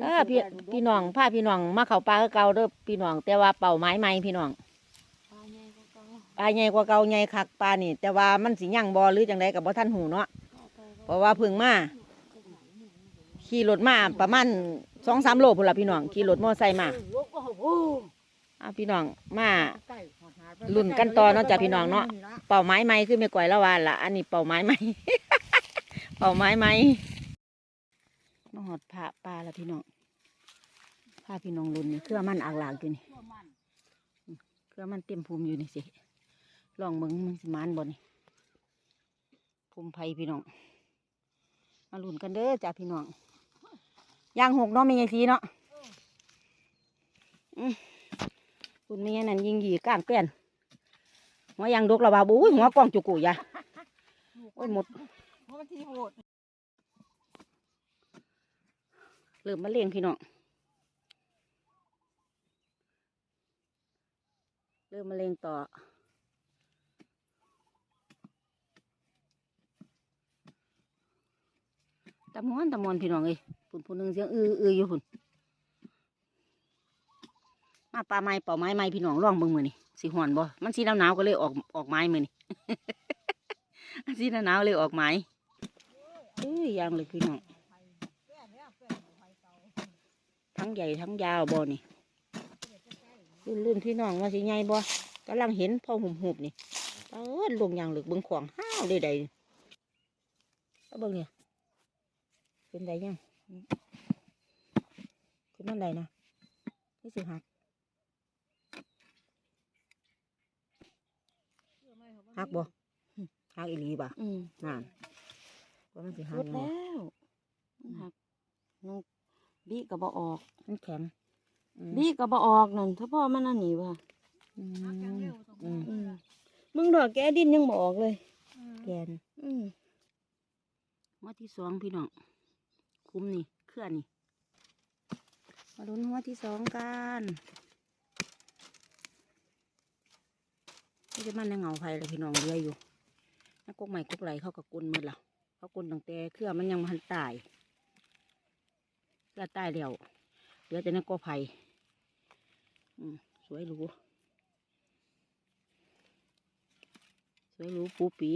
เออพี่พี่น้องพาพี่น้องมาเข้าป่าคือเก่าเด้อพี่น้อง แต่ว่าเป่าไม้ใหม่พี่น้องปลาใหญ่กว่าเก่าใหญ่คักปลานี่ แต่ว่ามันสิยั่งบ่หรือจังไดกับบ่ทันหูเนาะเพราะว่าเพิ่งมาขี่รถมาประมาณสองสามโลพุ่นละพี่น้องขี่รถมอไซค์มาอะพี่น้องมาลุ้นกันต่อเนาะจ้ะพี่น้องเนาะเป่าไม้ใหม่คือไม่ก่อยละวานละอันนี้เป่าไม้ใหม่เป่าไม้ใหม่ มาหอดผ้าปลาละพี่น้องผ้าพี่น้องลุนนี่เครือมันอากหลากอยู่นี่เครือมันเต็มภูมิอยู่นี่สิลองเบิ่งมันสิมานบ่นี่ภูมิไผ่พี่น้อง มาลุนกันเด้อจ้ะพี่น้องยางหกเนาะมีไงสีเนาะคุณมีอันนั้นยิงหยีก้างเปลี่ยนหัวยางดกระบาบุ้ยหัวป้องจุกุยะโอ้ยหมด เริ่มมาเลี้ยงพี่น้องเริ่มมาเลี้ยงต่อตะมวนตะมวนพี่น้องเอ้ยพุ่นพุ่นหนึ่งเสียงอืออืออยู่พุ่นมาปลาไม้เป่าไม้ไม้พี่น้องร่องเบิ่งมือนี่สีหอนบ่มันสีหนาวหนาวๆก็เลยออกออกไม้มือนี่สีหนาวหนาวๆเลยออกไม้เอ้ยยางเลยพี่น้อง ทั้งใหญ่ทั้งยาวบ่นี่ รุ่นรุ่นพี่น้องว่าสิใหญ่บ่กำลังเห็นพ่อหุ่มหุบนี่เออลงยางเหลึกเบิ่งขวางห้าวได้ใดเอาเบิ่งเนี่ยเป็นไดยังเป็นนั่นใดนะนี่สิหักหักบ่หักอีหลีบ่อืมนั่นว่ามันสิหักรุดบ่แล้วมันหักนูน บีก็บ่ออก มันแข็งอืมบีก็บ่ออกนั่นถ้าพ่อมันอันนี้ว่ะอืมอืมอืมมึงดอกแกดินยังบ่ออกเลย แกนอืมหัวที่สองพี่น้อง คุ้มนี่เคลื่อนนี่ มาลุ้นหัวที่สองกันนี่จะมันในเงาไผ่เลยพี่น้องเรืออยู่นักกกใหม่กกไหลเขากับกลนหมดแล้วเขากลนตั้งแต่เครือมันยังมันตาย เครือตายแล้วเหลือแต่นักกกไผ่อืมสวยหรูสวยหรูปูปี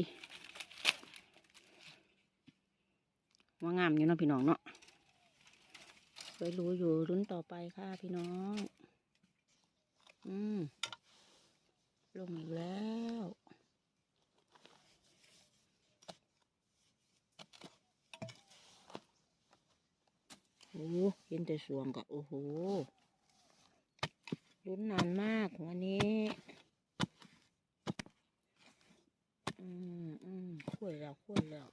ว่างามอยู่นะพี่น้องเนาะสวยหรู้อยู่รุ่นต่อไปค่ะพี่น้อง อืมลงอีกแล้ว โอ้เห็นแต่สวงกะโอ้โหลุ้นนานมากวันนี้อืมอืมคุยแล้วคุยแล้ว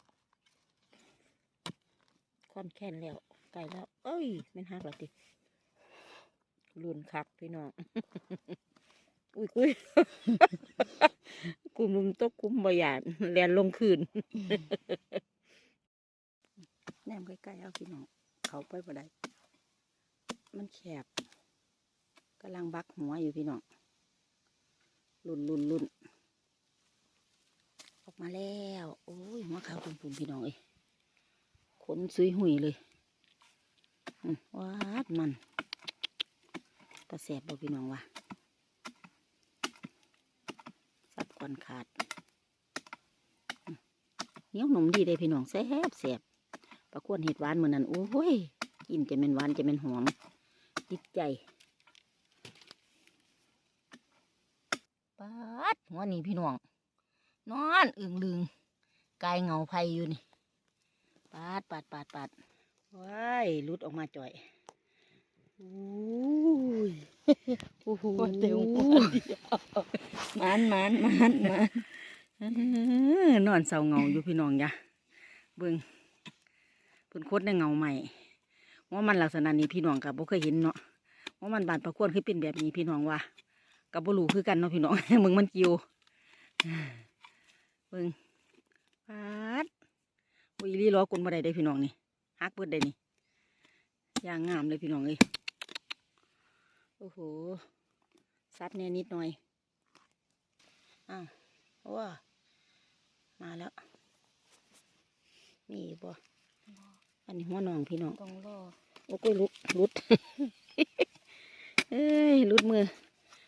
ค่อนแค้นแล้วไก่แล้ว เอ้ยแมันหักแล้วติลุนคักพี่น้อง อุ้ยกุ้ยกลุ่มลุมตกกลุ่มบยานแลนลงคืนแนมใกล้ๆเอาพี่น้อง เขาไปบ่ได้มันแคบกำลังบักหัวอยู่พี่น้องลุนลุนลุนออกมาแล้วโอ้ยหัวขาวปุ่มๆพี่น้องเอ้ยขนซุยหุยเลยอืมวาดมันตะแสบบ่พี่น้องวะซับก่อนขาดเนี้ยหนมดีเลยพี่น้องแสบแสบ ประกวนเห็ดหวานเหมือนนั้นโอ้ยกินจะเป็นหวานจะเป็นหอมติดใจปาดหัวนี่พี่น้อง นอนอึ่งลึงกายเงาไฟอยู่นี่ปาดปาดปาดปาดว้ายหลุดออกมาจ่อยอุ้ยโอ้โหเดี๋ยวมันมันมันมันเออนอนเศร้าเงาอยู่พี่น้องจ้ะเบิ่ง เพิ่นโคตรในเงาใหม่ว่ามันลักษณะนี้พี่น้องกับบ่เคยเห็นเนาะว่ามันบานประกวนคือเป็นแบบนี้พี่น้องว่ากับบ่รู้คือกันเนาะพี่น้องมึงมันกิวเบิ่งปาดวิลีล้อกลนบ่ได้เด้พี่น้องนี่ฮักเบิดได้นี่อย่างงามเลยพี่น้องเอ้ยโอ้โหซับเนี่ยนิดหน่อยอ้าวว้ามาแล้วมีบ่ อันนี้หัวน้องพี่น้องต้องรอโอ้ยลุดลุดเอ้ยลุดมือ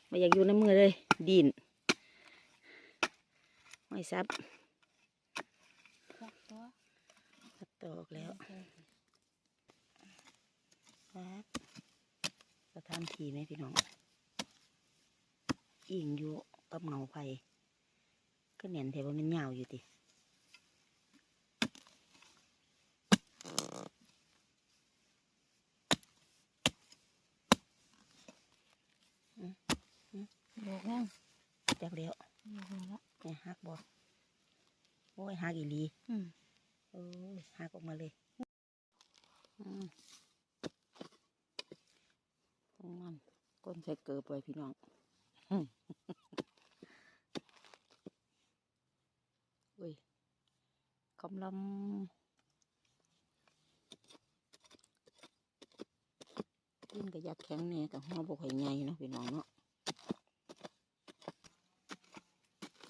ไม่อยากอยู่ในมือเลย ดินไม่ซับจับตัวซับตอกแล้วครับสถานที่ไหมพี่น้องอิงอยู่กับเงาไฟก็เนียนแถวามันยาวอยู่ติ โบกยัง จักเดียว โบกแล้ว เนี่ยหักบ่โอ้ ยหักอีหลีอืมโอ้ยหักออกมาเลยอืมต้องมันก้นใส่เกลือไปพี่น้องอืมเว้ยกำลังกินกับยัดแข็งเนี่ยกับหัวบกไข่ใหญ่เนาะพี่น้องเนาะ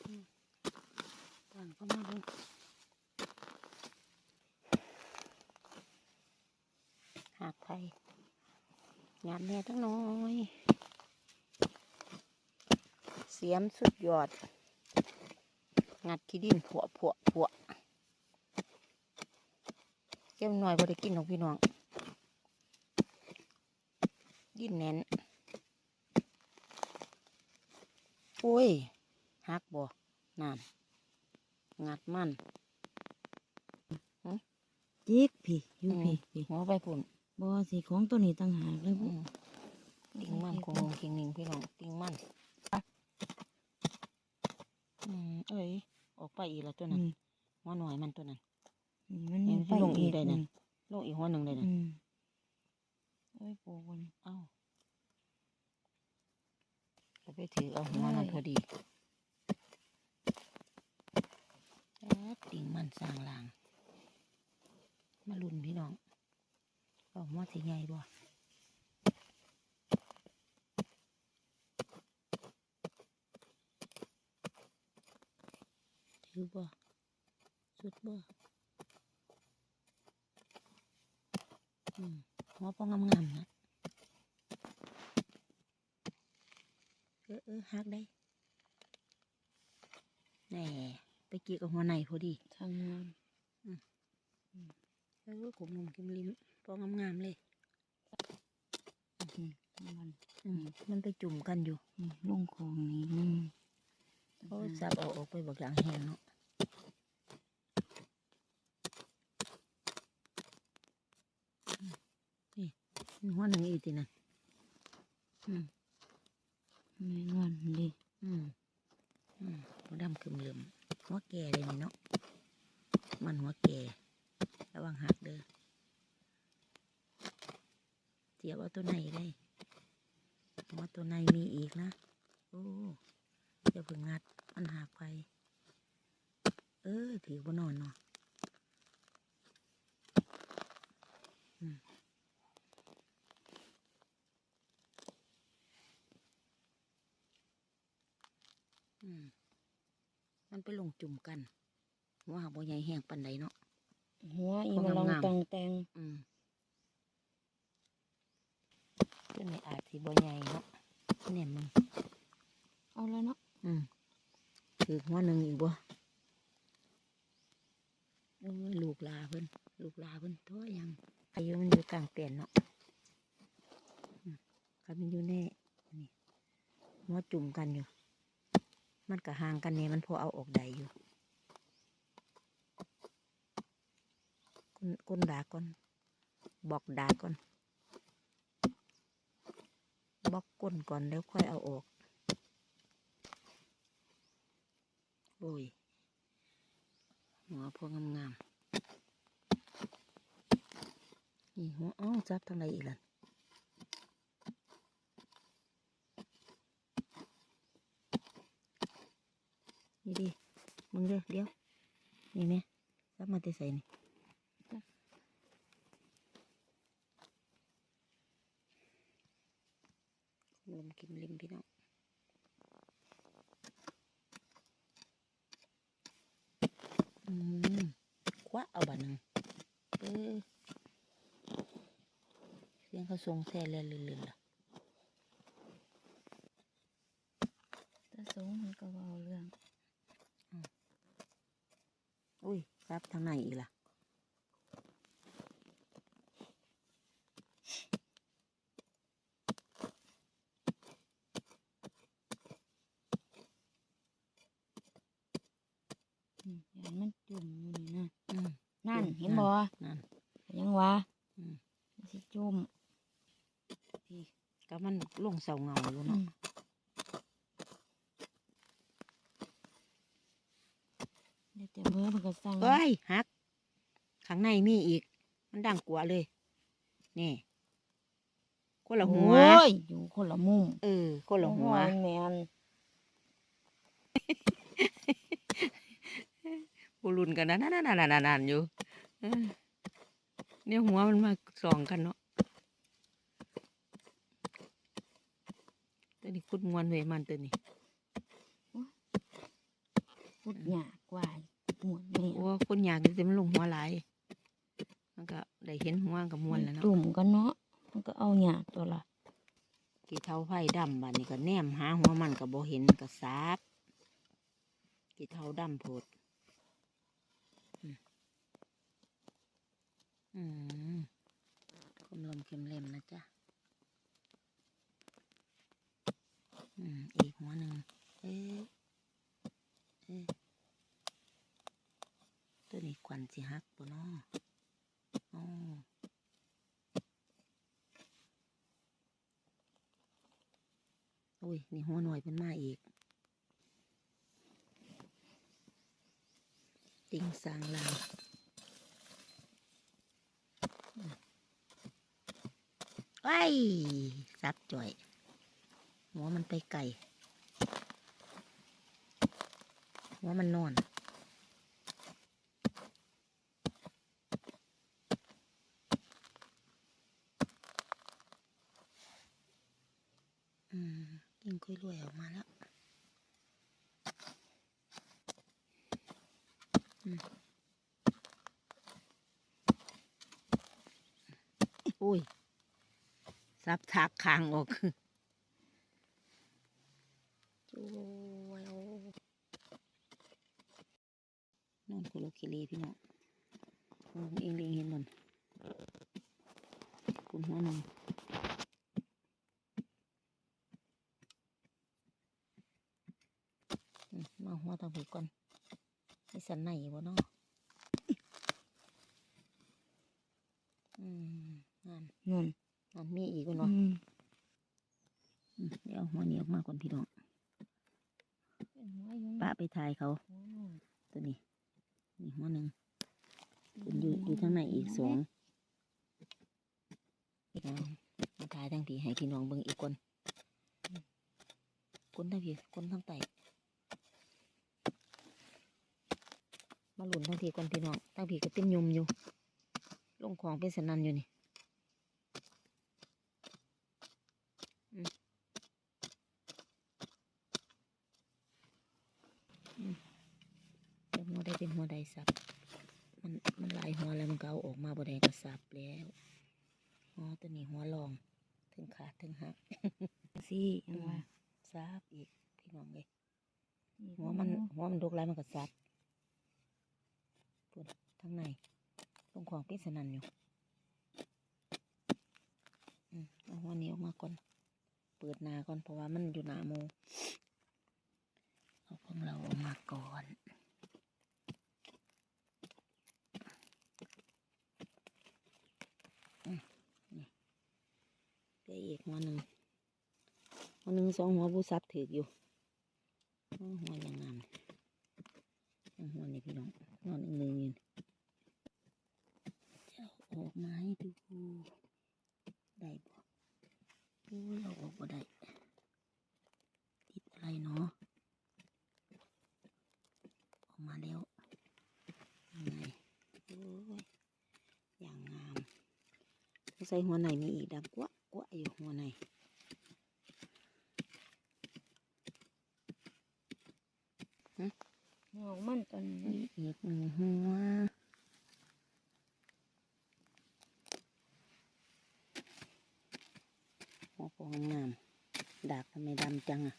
อืมต่างก็มาเลยหากไทยงานแน่ทั้งน้อย เสียมสุดยอด งัดขี้ดินผัวผัวผัวเจ้าหน่อยบ่ได้กินของพี่น้อง ดินแน่นโอ้ยหักบ่น้ำงัดมันจิกพี่อยู่อืมพี่พี่หัวไปพุ่น บ่สิของตัวนี้ต่างหากเลยอืบ่มติงมันคงงคิงนิงพี่น้องติงมันอืมเอ้ยออกไปอีกแล้วตัวนั้นอืมหัวหน่อยมันตัวนั้นนี่มันเห็มีนไฟลงอีอีกกได้ได้นะนะโลกอีกหัวหนึ่งเลยนะอืมโอ้ยโบกมันเอ้าก็ไปถือเอาหัวมันพอดีแอ๊ดติงมันสร้างลาง มาลุ่นพี่น้อง เอาหัวสีใหญ่บ่ถือบ่สุดบ่อืมหัวปองงามๆนะเออเออหักได้แหน่ไปเกี่ยวกับหัวในพอดีทางงานเออขมนมกิมลิม ปองงามๆเลยอืมมันอืมมันไปจุ่มกันอยู่อืมลงคลองนี้นึงเขาสับเอาออกไปบักหลังแหงเนาะอืมนี่หัวหนึ่งอีกทีนะอืมแม่นวันดิอืมอืมหัวดำขึ้นเหลือมหัวแก่เลยนี่เนาะมันหัวแก่ระวังหักเด้อเสียบเอาตัวไหนได้หัวตัวในมีอีกนะ โอ้อย่าเพิ่งงัดมันหักไป เออถือบนนอนเนาะอืมอืมมันไปลงจุ่มกัน ว่าบ่ใหญ่แห้งปันใดเนาะหัวอีของมาลองงามๆตองแตงอืม เป็นไม่อาจสิบ่ใหญ่เนาะเนี่ยมึงเอาแล้วเนาะอืมถือหัวหนึ่งอีกบ่โอ้ยลูกลาเพิ่นลูกลาเพิ่นตัวยังอายุมันอยู่กลางเปลี่ยนเนาะอืมก็มันอยู่ในนี่หัวจุ่มกันอยู่ มันก็ห่างกันเนี่ยมันพอเอาออกได้อยู่ก้นก้นดาก่อนบอกดาก่อน บล็อกก้นก่อนแล้วค่อยเอาออกโอ้ยหัวพวกงามๆนี่หัวอ้าวจับทางไหนอีกล่ะนี่ดิมึงเด้อเดี๋ยวนี่ไหมจับมาแต่ใส่นี่ ลมกินลิมพี่น้องอืมคว้าเอาบัตหนึ่งเออสียงเขาทรงแซ่เลื่อนๆล่ะตาสงมันก็เว้าเรื่อง อุ้ยซับทางไหนอีกล่ะ อืมยานมันจุ่มอยู่นี่นะ อืม นั่น จุ่ม เห็นบ่ นั่น ยังวะ อืม มันสิจุ่ม พี่ก็มันลง เสาเงาอยู่อืเนาะมเดี๋ยวแต่มือมันก็สั่งเอ้ยหักข้างในมีอีก มันดังกว่าเลย นี่คนละหัว โอ้ยอยู่คนละมุมเออคนละหัวโอ้ยแมนบุรุนกันนะนั่นนั่นนั่นนั่นนั่นอยู่เออเนี่ยหัวมันมาส่องกันเนาะ ตัวนี้คุดมวนเวยมันตัวนี้พูดยากกว่าหมวนแม่โอ้คนอยากอยู่แต่มันลงหัวหลายมันก็ได้เห็นหัวกับมวนแล้วเนาะจุ่มกันเนาะมันก็เอายากตัวละกี่เท้าไผ่ดำบัดนี้ก็แนมหาหัวมันก็บ่เห็นก็ซับกี่เท้าดำโพดอืมอืมคมลมเข็มเล็มนะจ๊ะ อีกหัวหนึ่งเอ๊ะเอ๊ะตัวนี้ควันสิฮักปะเนาะอ๋ออุ้ย นี่หัวหน่อยเป็นมาอีก ติงสางลางไอ้ยซับจ่อย หัวมันไปไก่หัวมันนอน อืมยิงคุยรวยออกมาแล้วอืมอุ้ยซับถากคางออกจูวา นอนคุโลคิรีพี่น้องโอ้ยเองเองเห็นมันคุณหัวหนมอืมาหัวตางผีก่อนไอสันไหนวะเนาะอืมนั่น นั่น นั่นมีอีกบ่ อื เนาะ ม อืมเดี๋ยวเอาหัวนี้ออกมาก่อนพี่น้อง เป็นหัวอยู่ ปะไปถ่ายเขา หัวนอน ตัวนี้นี่หัวหนึ่งเป็น อยู่ทางในอีกสองมาถ่ายทั้งผีให้พี่น้องเบิ่งอีกคนคนทั้งผีคนทั้งไตมาหลุนทั้งผีก่อนพี่น้องทั้งผีก็เต็มยมอยู่ ลงของเป็นสนันอยู่นี่อืมอืมเป็นหัวใดเป็นหัวใดสับ เอาออกมาบ่ได้ก็สับแล้วอ๋อตัวนี้หัวรอง ถึงขาดถึงหักสิยังว่าซับอีกพี่น้องเลยหัวมันหัวมันดกแล้วมันก็ซับปุ่นทั้งในลงของพิษนันอยู่อืมเอาหัวนี้ออกมาก่อน เปิดหนาก่อนเพราะว่ามันอยู่หนาโมเอาของเราออกมาก่อน ได้อีกหัวหนึ่งหัวหนึ่งสองหัวบูซับถืออยู่หัวยังงามหัวนี่พี่น้องนอนหนึ่งยู่จะเอาออกมาให้ดูได้บ่โอ้ยเอาออกบ่ได้ติดอะไรเนาะออกมาแล้วยังไงโอ้ยอย่างงามใส่หัวไหนมีอีกดังกวะก อยู่หัวไหนหัวมันตอนมีนี้อีกหนึ่งหัวของงามดากทำไมดำจังอะ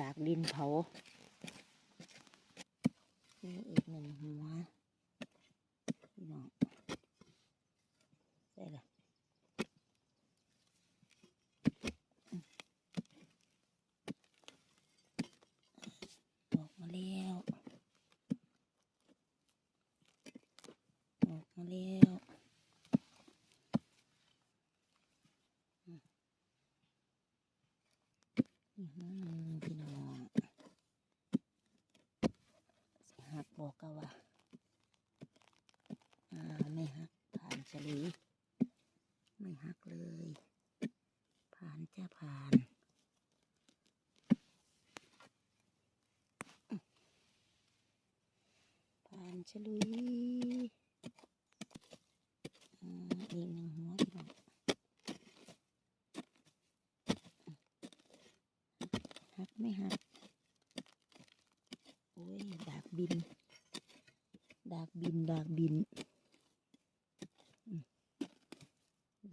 ดากดินเผานี่อีกหนึ่งหัวพี่น้องใส่ละอืมออกมาแล้ว ออกมาแล้วอืมอีกหัวหนึ่งพี่น้องสิหักบอกกันว่าอ่าไม่หักผ่านเฉลีไม่หักเลย ผ่านจะผ่านอืมผ่านเฉลุยอืมอีกหนึ่งหัวพี่น้องหักไม่หัก โอ้ย ดากบิน ดากบิน ดากบิน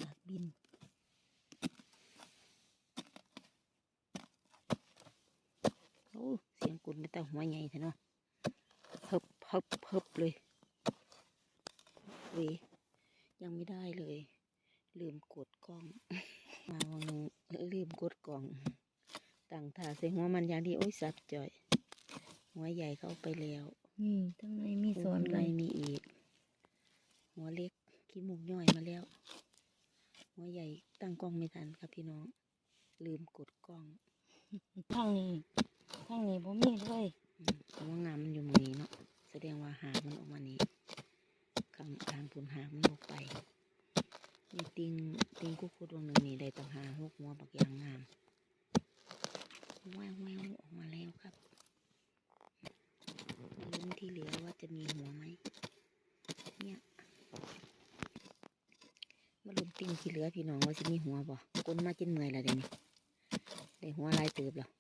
ดากบินโอ้เสียงกุนไม่แต่หัวใหญ่เถอะเนาะ เพิบเพิบเลยเวยยังไม่ได้เลย ลืมกดกล้อง มาวันหนึงลืมกดกล้องตั้งท่าใส่หัวมันอย่างดีโอ้ยสับจ่อย หัวใหญ่เข้าไปแล้วนี่ทั้งในมีสอนข้างกัในนมีอีก หัวเล็กขี้มูกย่อยมาแล้ว หัวใหญ่ตั้งกล้องไม่ทันครับพี่น้อง ลืมกดกล้องทั้งนี้ทั้งนี้บ่มีเลยอืมเพราะว่างามมันอยู่ตรงนี้เนาะแสดงว่าหางมันออกมานี้ข้างทางผลหางมันออกไปมีติงติงกุ๊กคุดวงหนึ่งนี่ได้ต่างหาหกหัวบักยางงามแววแววออกมาแล้วครับลุ้นที่เหลือว่าจะมีหัวไหมเนี่ยมาลุ้นติงที่เหลือพี่น้องว่าจะมีหัวบ่ก้นมาจินเมื่อยและเดี๋ยวนี้ได้หัวลายเติบแล้ว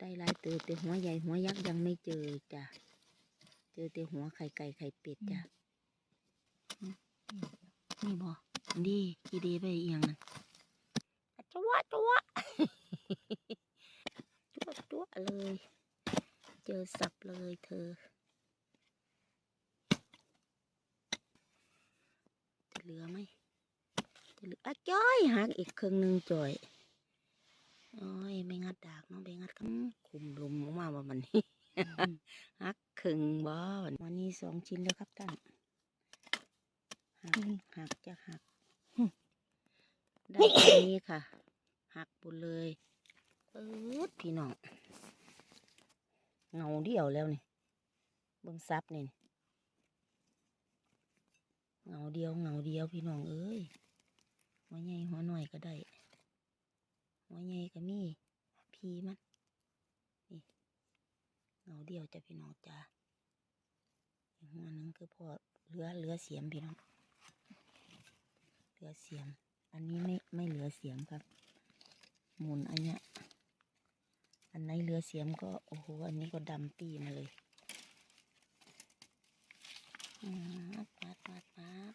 ได้หลายเติบแต่หัวใหญ่หัวยักษ์ยังไม่เจอจ้ะ เจอแต่หัวไข่ไก่ไข่เป็ดจ้ะ นี่บอดีกีดีไปเอียงนั่นอะจัวจัวจัวจัวเลย เจอสับเลยเธอจะเหลือไหมจะเหลืออะจ้อยหักอีกครึ่งหนึ่งจ่อย โอ้ยไม่งัดดากเนาะไปงัดคำคุมลุมออกมาว่ามันนี่ฮักครึ่งบ่วันนี้สองชิ้นแล้วครับท่านหักหักจะหักได้แค่นี้ค่ะ หักปุเลยปื๊ดพี่น้องเงาเดียวแล้วนี่เบิ่งซับนี่เงาเดียวเงาเดียวพี่น้องเอ้ยหัวใหญ่หัวหน่อยก็ได้ หัวใหญ่ก็มีพีมันนี่เงาเดียวจะพี่น้องจ้าอีกหัวหนึงคือพอเหลือเหลือเสียมพี่น้องเหลือเสียม อันนี้ไม่ไม่เหลือเสียมครับ หมุนอันเนี้ยอันไหนเหลือเสียมก็โอ้โหอันนี้ก็ดำปีมาเลยอืมปัดปัดปัดปัด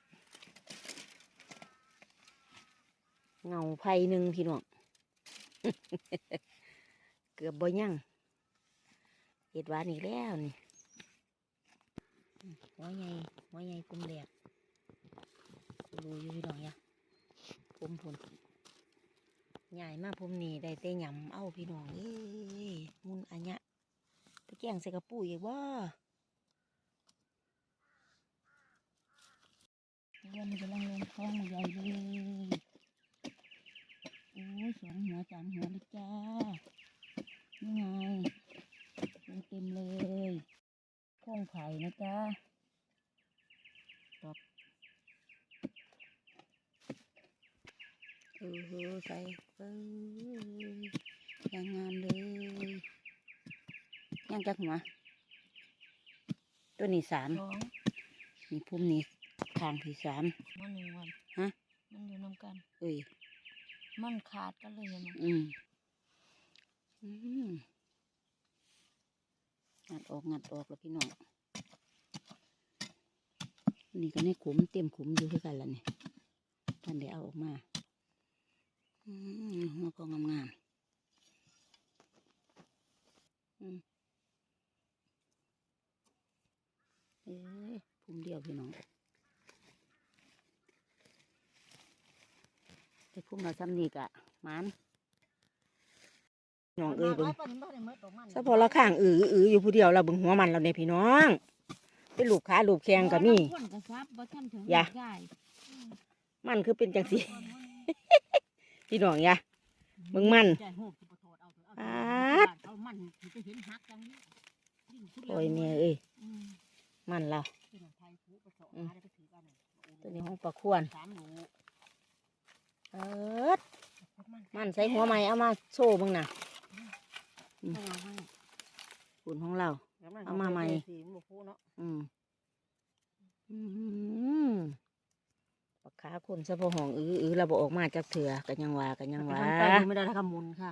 เงาไผ่หนึ่งพี่น้อง เกือบบ่ยังเห็ดหวานอีกแล้วนี่อืมหัวใหญ่หัวใหญ่กลุ่มแหลกดูอยู่พี่น้องยังผมผลใหญ่มากผมนี่ได้แต่หยำเอาพี่น้องเอ้ยมุนอันเนี้ยไปแกงใส่กระปุยอีกว่าวันนี้กำลังลงท้องใหญ่เลย อ้ยสองหัวสามหัวเลยจ้านี่ไงลงเต็มเลยโค้งไผ่นะจ้าเออเออใส่เออยังงามเลยยังจักหัวตัวนี้สามสองนี่พุ่มนี่ทางที่สามมันหนึ่งวันฮะมันอยู่น้ำกันเอ้ย มันขาดกันเลยเห็นไหมอืมอืมงัดออกงัดออกแล้วพี่น้องนี่ก็ในขุมเต็มขุมอยู่คือกันแล้วนี่ท่านได้เอาออกมาอืมหัวก็งามงามๆอืมเอ้ยพุ่มเดียวพี่น้อง แต่พุ่มเราซ้ำนี่กะมันน้องเอ้ยเบิ่งปานนี้บ่ได้หมดดอกมันสะพอละข้างอืออืออยู่ผู้เดียวเราเบิ่งหัวมันเราเนี่ยพี่น้องเป็นลูกค้าลูกแข่งก็มีคนกระซับบ่ทันถึงอย่าได้มันคือเป็นจังสี พี่น้องอยะเบิ่งมันใจโหกสิบ่โทษเอาเถอะเอาปาดเอามันสิไปเห็นหักจังนี้ดิ้นผู้เดียวโอ้ยแม่เอ้ยอืมมันเราเป็นของไทยผู้ไปสอนอืมหาได้ไปถือกันน่ะตัวนี้ห้องปลาควร สามหนู เอิดมันใส่หัวใหม่เอามาโชว์เบิ่งน่ะเอามาให้ขุนของเรา เอามาใหม่สีหมูฟูเนาะอืมอืมปากขาคนสะพอห้องอืออือเราบอออกมาจากเถื่อกันยังว่ากันยังว่าไปดูไม่ได้แล้วก็หมุนค่ะ